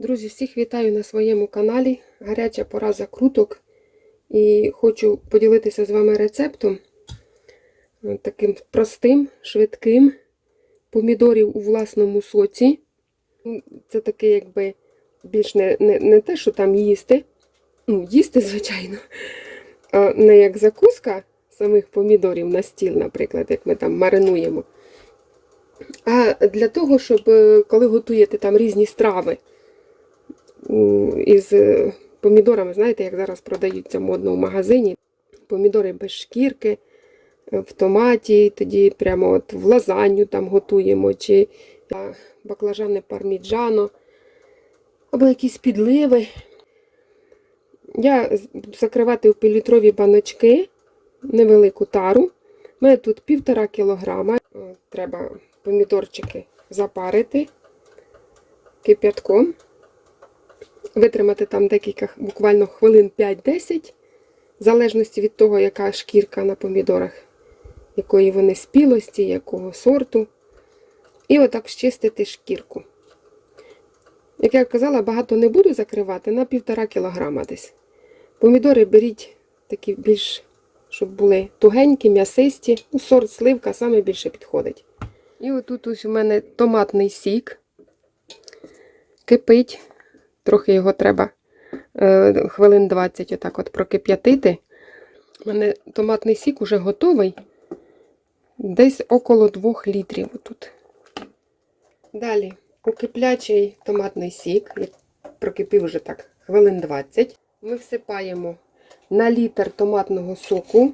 Друзі, всіх вітаю на своєму каналі. Гаряча пора закруток. І хочу поділитися з вами рецептом. Таким простим, швидким. Помідорів у власному соці. Це таке, якби більш не, не, не те, що там їсти. Ну, їсти, звичайно. А не як закуска самих помідорів на стіл, наприклад, як ми там маринуємо. А для того, щоб е, коли готуєте там різні страви із е, помідорами, знаєте, як зараз продаються модно в магазині. Помідори без шкірки, е, в томаті, тоді прямо от в лазанью там готуємо, чи баклажани парміджано, або якісь підливи. Я закривати в півлітрові баночки, невелику тару. У мене тут півтора кілограма. Треба помідорчики запарити кип'ятком. Витримати там декілька, буквально хвилин 5-10, в залежності від того, яка шкірка на помідорах, якої вони спілості, якого сорту. І отак щистити шкірку. Як я казала, багато не буду закривати на півтора кілограма десь. Помідори беріть такі більш, щоб були тугенькі, м'ясисті. Ну, сорт сливка саме більше підходить. І отут ось у мене томатний сік. Кипить. Трохи його треба е, хвилин 20 отак от прокип'ятити. У мене томатний сік уже готовий. Десь около 2 літрів отут. Далі у киплячий томатний сік, прокипів вже так хвилин 20, ми всипаємо на літр томатного соку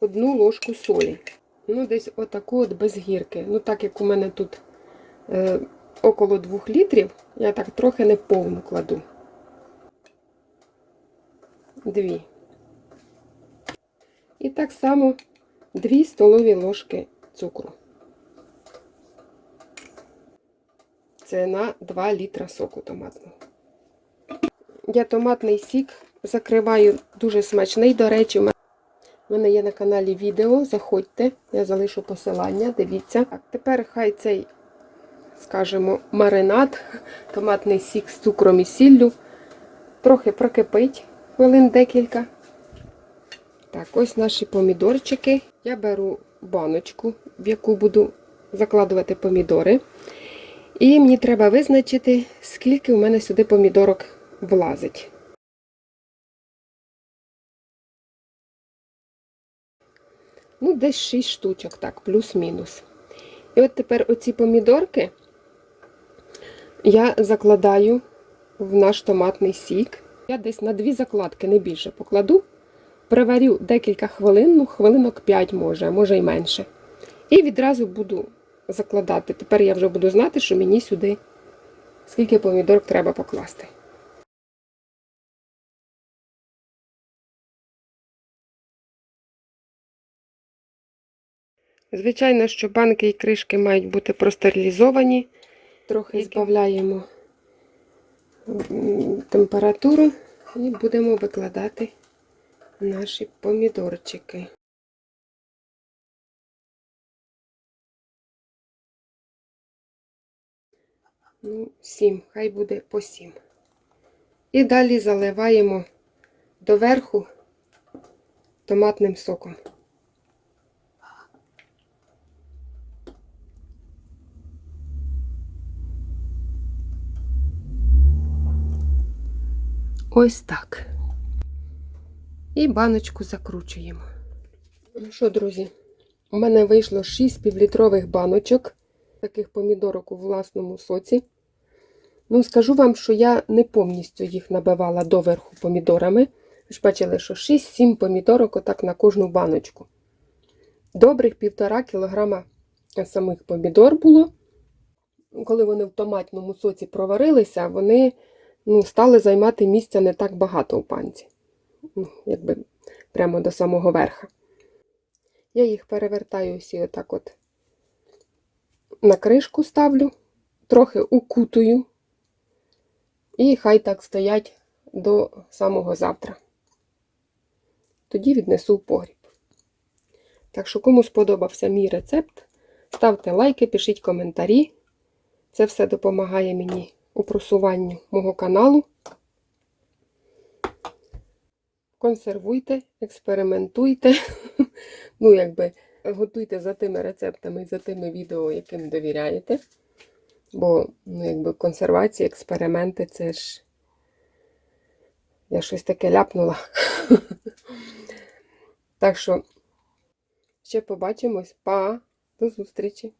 одну ложку солі. Ну, десь отаку от без гірки. Ну, так як у мене тут е, около 2 літрів, я так трохи не повну кладу. Дві. І так само 2 столові ложки цукру. Це на 2 літра соку томатного. Я томатний сік закриваю дуже смачний. До речі, у мене є на каналі відео. Заходьте, я залишу посилання, дивіться. Так, тепер хай цей, скажімо, маринад, томатний сік з цукром і сіллю. Трохи прокипить хвилин декілька. Так, ось наші помідорчики. Я беру баночку, в яку буду закладувати помідори. І мені треба визначити, скільки у мене сюди помідорок влазить. Ну, десь 6 штучок, так, плюс-мінус. І от тепер оці помідорки я закладаю в наш томатний сік. Я десь на дві закладки, не більше, покладу. Приварю декілька хвилин, ну, хвилинок 5 може, може й менше. І відразу буду закладати. Тепер я вже буду знати, що мені сюди скільки помідорок треба покласти. Звичайно, що банки і кришки мають бути простерилізовані. Трохи збавляємо температуру і будемо викладати наші помідорчики. Ну, 7, хай буде по 7. І далі заливаємо доверху томатним соком. Ось так. І баночку закручуємо. Ну що, друзі, у мене вийшло 6 півлітрових баночок таких помідорок у власному соці. Ну, скажу вам, що я не повністю їх набивала доверху помідорами. Ви ж бачили, що 6-7 помідорок отак на кожну баночку. Добрих півтора кілограма самих помідор було. Коли вони в томатному соці проварилися, вони ну, стали займати місця не так багато у панці. Ну, якби прямо до самого верха. Я їх перевертаю всі отак от на кришку ставлю, трохи укутую, і хай так стоять до самого завтра. Тоді віднесу в погріб. Так що, кому сподобався мій рецепт, ставте лайки, пишіть коментарі. Це все допомагає мені у просуванню мого каналу. Консервуйте, експериментуйте. Ну, якби готуйте за тими рецептами і за тими відео, яким довіряєте. Бо, ну, якби консервація, експерименти це ж. Я щось таке ляпнула. Так що, ще побачимось. Па! До зустрічі!